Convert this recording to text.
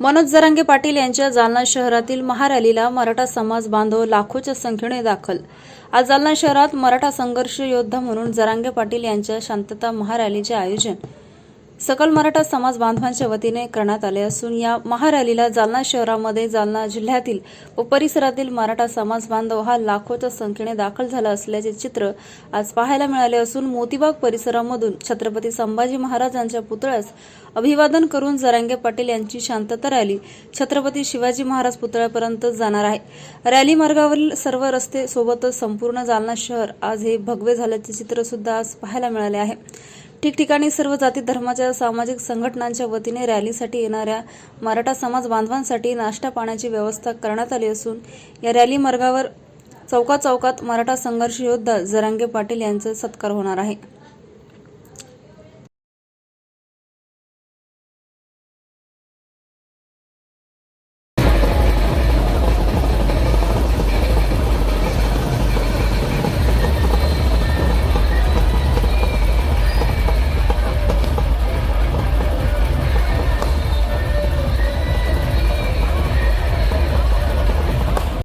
मनोज जरांगे पाटील यांच्या जालना शहरातील महारॅलीला मराठा समाज बांधव लाखोच्या संख्येने दाखल. आज जालना शहरात मराठा संघर्ष योद्धा म्हणून जरांगे पाटील यांच्या शांतता महारॅलीचे आयोजन सकल मराठा समाज बांधवांच्या वतीने करण्यात आले असून या महारॅलीला जालना शहरामध्ये जालना जिल्ह्यातील व परिसरातील मराठा समाज बांधव हा लाखोच्या संख्येने दाखल झाला असल्याचे चित्र आज पाहायला मिळाले असून मोतीबाग परिसरामधून छत्रपती संभाजी महाराजांच्या पुतळ्यास अभिवादन करून जरांगे पाटील यांची शांतता रॅली छत्रपती शिवाजी महाराज पुतळ्यापर्यंत जाणार आहे. रॅली मार्गावरील सर्व रस्ते सोबतच संपूर्ण जालना शहर आज हे भगवे झाल्याचे चित्र सुद्धा आज पाहायला मिळाले आहे. ठिकठिकाणी सर्व जाती धर्माच्या सामाजिक संघटनांच्या वतीने रॅलीसाठी येणाऱ्या मराठा समाज बांधवांसाठी नाश्ता पाण्याची व्यवस्था करण्यात आली असून या रॅली मार्गावर चौकाचौकात चौकात मराठा संघर्ष योद्धा जरांगे पाटील यांचा सत्कार होणार आहे.